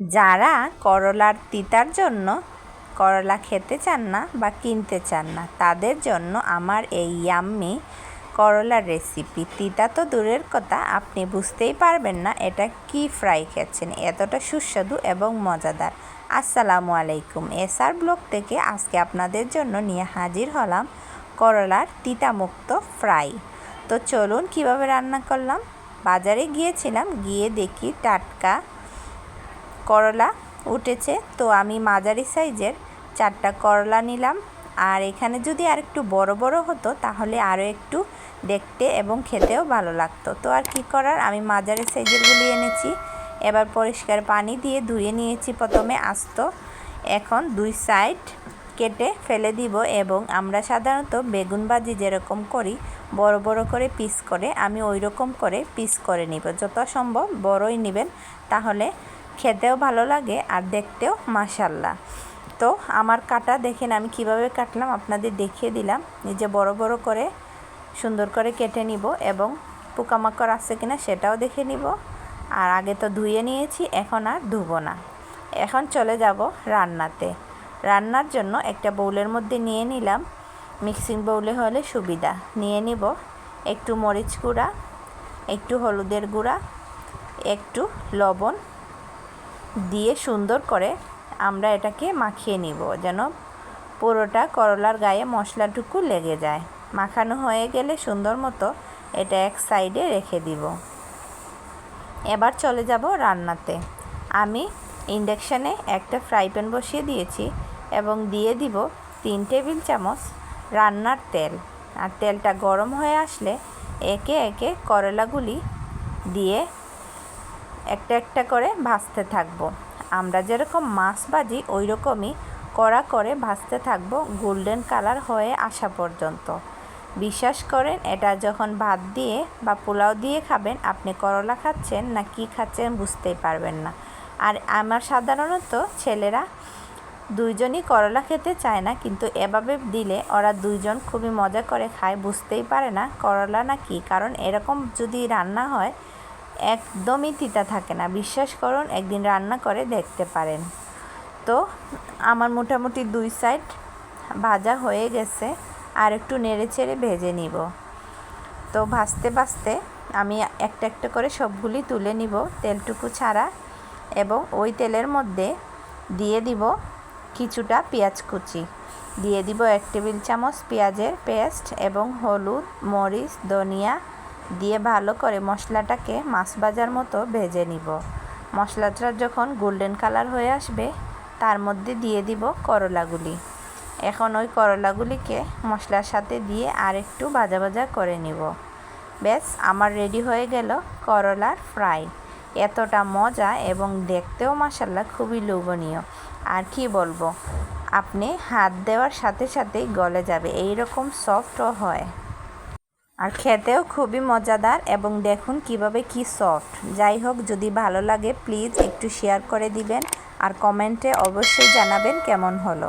যারা করলার তিতার জন্য করলা খেতে চান না বা কিনতে চান না, তাদের জন্য আমার এই ইয়াম্মি করলার রেসিপি তিতা তো দূরের কথা, আপনি বুঝতেই পারবেন না এটা কি ফ্রাই খেয়েছেন। এতটা সুস্বাদু এবং মজাদার। আসসালামু আলাইকুম। এসআর ব্লগ থেকে আজকে আপনাদের জন্য নিয়ে হাজির হলাম করলার তিতামুক্ত ফ্রাই তো চলুন কীভাবে রান্না করলাম? বাজারে গিয়েছিলাম, গিয়ে দেখি টাটকা করলা উঠেছে। তো আমি মাঝারি সাইজের চারটা করলা নিলাম। আর এখানে যদি আর একটু বড় বড় হতো, তাহলে আরও একটু দেখতে এবং খেতেও ভালো লাগতো। তো আর কি করার? আমি মাঝারি সাইজেরগুলি এনেছি। এবার পরিষ্কার পানি দিয়ে ধুয়ে নিয়েছি প্রথমে আস্ত। এখন দুই সাইড কেটে ফেলে দিব এবং আমরা সাধারণত বেগুন ভাজি যেরকম করি, বড় বড় করে পিস করে, আমি ওই রকম করে পিস করে নিব। যত সম্ভব বড়ই নেবেন, তাহলে খেতেও ভালো লাগে আর দেখতেও মাসাল্লাহ তো আমার কাটা দেখেন আমি কীভাবে কাটলাম, আপনাদের দেখিয়ে দিলাম। নিজে বড় বড় করে সুন্দর করে কেটে নিব এবং পোকামাকড় আছে কিনা সেটাও দেখে নিব। আর আগে তো ধুয়ে নিয়েছি, এখন আর ধুবো না। এখন চলে যাব রান্নাতে। রান্নার জন্য একটা বউলের মধ্যে নিয়ে নিলাম। মিক্সিং বউলে হলে সুবিধা। নিয়ে নিব একটু মরিচ গুঁড়া, একটু হলুদের গুঁড়া, একটু লবণ দিয়ে সুন্দর করে আমরা এটাকে মাখিয়ে নিব যেন পুরোটা করলার গায়ে মশলাটুকু লেগে যায়। মাখানো হয়ে গেলে সুন্দর মতো এটা এক সাইডে রেখে দিব। এবার চলে যাব রান্নাতে। আমি ইন্ডাকশানে একটা ফ্রাই প্যান বসিয়ে দিয়েছি এবং দিয়ে দিব তিন টেবিল চামচ রান্নার তেল। আর তেলটা গরম হয়ে আসলে একে একে করলাগুলি দিয়ে একটা একটা করে ভাজতে থাকব। আমরা যেরকম মাছ ভাজি ওই রকমই কড়া করে ভাজতে থাকব গোল্ডেন কালার হয়ে আসা পর্যন্ত। বিশ্বাস করেন, এটা যখন ভাত দিয়ে বা পোলাও দিয়ে খাবেন, আপনি করলা খাচ্ছেন না কি খাচ্ছেন বুঝতেই পারবেন না। আর আমার সাধারণত ছেলেরা দুইজনই করলা খেতে চায় না, কিন্তু এভাবে দিলে ওরা দুইজন খুবই মজা করে খায়, বুঝতেই পারে না করলা না কি। কারণ এরকম যদি রান্না হয় একদমই তিতা থাকে না। বিশ্বাস করুন, একদিন রান্না করে দেখতে পারেন। তো, আমার মোটামুটি দুই সাইড ভাজা হয়ে গেছে, আর একটু নেড়ে চেড়ে ভেজে নিব। তো, ভাজতে ভাজতে আমি একটা একটা করে সবগুলি তুলে নিব তেলটুকু ছাড়া এবং ওই তেলের মধ্যে দিয়ে দিব কিছুটা পেঁয়াজ কুচি। দিয়ে দিব এক টেবিল চামচ পেঁয়াজের পেস্ট এবং হলুদ, মরিচ, ধনিয়া দিয়ে ভালো করে মশলাটাকে মাছ ভাজার মতো ভেজে নিব। মশলাটা যখন গোল্ডেন কালার হয়ে আসবে, তার মধ্যে দিয়ে দিব করলাগুলি। এখন ওই করলাগুলিকে মশলার সাথে দিয়ে আর একটু ভাজা ভাজা করে নিব। ব্যাস, আমার রেডি হয়ে গেল করলার ফ্রাই এতটা মজা এবং দেখতেও মাসাল্লাহ খুবই লোভনীয়। আর কি বলব, আপনি হাত দেওয়ার সাথে সাথেই গলে যাবে এই রকম সফটও হয়। আর খেতেও খুবই মজাদার এবং দেখুন কীভাবে কি সফট যাই হোক, যদি ভালো লাগে প্লিজ একটু শেয়ার করে দিবেন। আর কমেন্টে অবশ্যই জানাবেন কেমন হলো।